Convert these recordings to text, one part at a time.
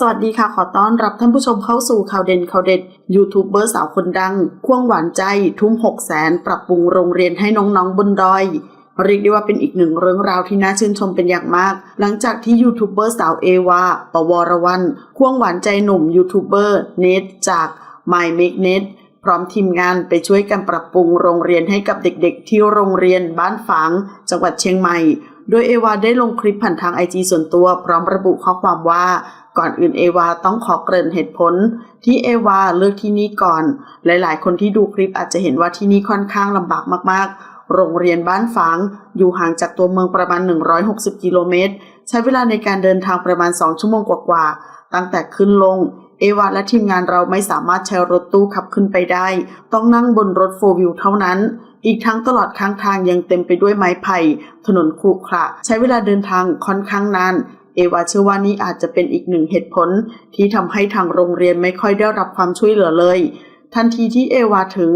สวัสดีค่ะ ขอต้อนรับท่านผู้ชมเข้าสู่ข่าวเด่นข่าวเด็ดยูทูบเบอร์สาวคนดัง ควงหวานใจทุ่ม6 0แสนปรับปรุงโรงเรียนให้น้องๆบนดอย เรียกได้ว่าเป็นอีกหนึ่งเรื่องราวที่น่าชื่นชมเป็นอย่างมาก หลังจากที่ยูทูบเบอร์สาวเอวาปวรวัน ควงหวานใจหนุ่มยูทูบเบอร์เนทจาก My Make Net พร้อมทีมงานไปช่วยกันปรับปรุงโรงเรียนให้กับเด็กๆ ที่โรงเรียนบ้านฝางจังหวัดเชียงใหม่ โดยเอวาได้ลงคลิปผ่านทางไอจีส่วนตัวพร้อมระบุข้อความว่าก่อนอื่นเอวาต้องขอเกริ่นเหตุผล ที่เอวาเลือกที่นี่ก่อน หลายๆ คนที่ดูคลิปอาจจะเห็นว่าที่นี่ค่อนข้างลำบากมากๆ โรงเรียนบ้านฝาง อยู่ห่างจากตัวเมืองประมาณ 160 กิโลเมตร ใช้เวลาในการเดินทางประมาณ 2 ชั่วโมงกว่าๆ ตั้งแต่ขึ้นลง เอวาและทีมงานเราไม่สามารถใช้รถตู้ขับขึ้นไปได้ ต้องนั่งบนรถโฟวิวเท่านั้น อีกทั้งตลอดข้างทางยังเต็มไปด้วยไม้ไผ่ ถนนขรุขระใช้เวลาเดินทางค่อนข้างนานเอวาเชื่อว่านี่อาจจะเป็นอีกหนึ่งเหตุผล ที่ทำให้ทางโรงเรียนไม่ค่อยได้รับความช่วยเหลือเลย ทันทีที่เอวาถึง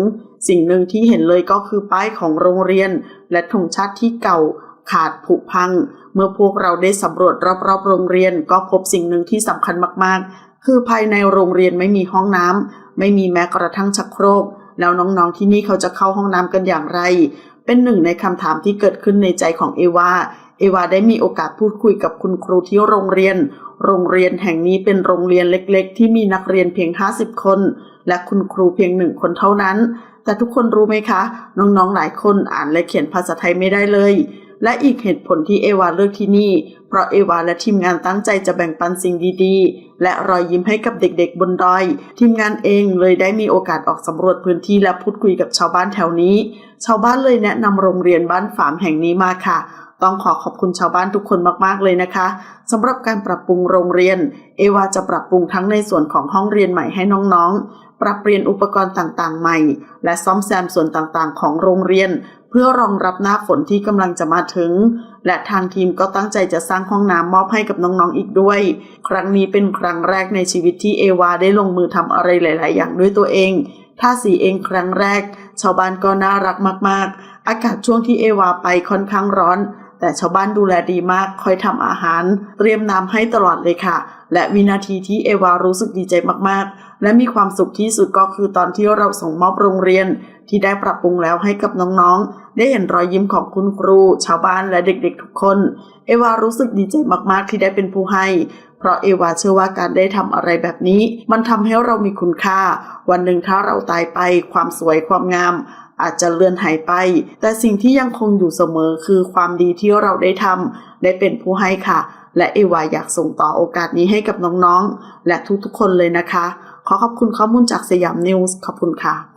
สิ่งหนึ่งที่เห็นเลยก็คือป้ายของโรงเรียน และธงชาติที่เก่าขาดผุพัง เมื่อพวกเราได้สำรวจรอบๆโรงเรียน ก็พบสิ่งหนึ่งที่สำคัญมากๆ คือภายในโรงเรียนไม่มีห้องน้ำไม่มีแม้กระทั่งชักโครก แล้วน้องๆที่นี่เขาจะเข้าห้องน้ำกันอย่างไร เป็นหนึ่งในคำถามที่เกิดขึ้นในใจของเอวาเอวาได้มีโอกาสพูดคุยกับคุณครูที่โรงเรียน โรงเรียนแห่งนี้เป็นโรงเรียนเล็กๆ ที่มีนักเรียนเพียง 50 คน และคุณครูเพียงหนึ่งคนเท่านั้น แต่ทุกคนรู้ไหมคะ น้องๆหลายคนอ่านและเขียนภาษาไทยไม่ได้เลย และอีกเหตุผลที่เอวาเลือกที่นี่ เพราะเอวาและทีมงานตั้งใจจะแบ่งปันสิ่งดีๆ และรอยยิ้มให้กับเด็กๆบนดอย ทีมงานเองเลยได้มีโอกาสออกสำรวจพื้นที่และพูดคุยกับชาวบ้านแถวนี้ ชาวบ้านเลยแนะนำโรงเรียนบ้านฝามแห่งนี้มาค่ะ ต้องขอขอบคุณชาวบ้านทุกคนมากๆเลยนะคะสำหรับการปรับปรุงโรงเรียน เอวาจะปรับปรุงทั้งในส่วนของห้องเรียนใหม่ให้น้องๆ ปรับเปลี่ยนอุปกรณ์ต่างๆ ใหม่ และซ่อมแซมส่วนต่างๆ ของโรงเรียน เพื่อรองรับหน้าฝนที่กำลังจะมาถึง และทางทีมก็ตั้งใจจะสร้างห้องน้ำมอบให้กับน้องๆอีกด้วย ครั้งนี้เป็นครั้งแรกในชีวิตที่เอวาได้ลงมือทำอะไรหลาย ๆ อย่างด้วยตัวเองถ้าสีเองครั้งแรก ชาวบ้านก็น่ารักมากๆ อากาศช่วงที่เอวาไปค่อนข้างร้อน แต่ชาวบ้านดูแลดีมาก คอยทำอาหาร เตรียมน้ำให้ตลอดเลยค่ะ และวินาทีที่เอวารู้สึกดีใจมากๆ และมีความสุขที่สุดก็คือตอนที่เราส่งมอบโรงเรียน ที่ได้ปรับปรุงแล้วให้กับน้องๆ ได้เห็นรอยยิ้มของคุณครู ชาวบ้านและเด็กๆทุกคน เอวารู้สึกดีใจมากๆ ที่ได้เป็นผู้ให้เพราะเอวาเชื่อว่าการได้ทำอะไรแบบนี้ มันทำให้เรามีคุณค่า วันหนึ่งถ้าเราตายไป ความสวยความงาม อาจจะเลือนหายไป แต่สิ่งที่ยังคงอยู่เสมอคือความดีที่เราได้ทำได้เป็นผู้ให้ค่ะ และเอวาอยากส่งต่อโอกาสนี้ให้กับน้องๆ และทุกๆคนเลยนะคะ ขอขอบคุณข้อมูลจากสยามนิวส์ขอบคุณค่ะ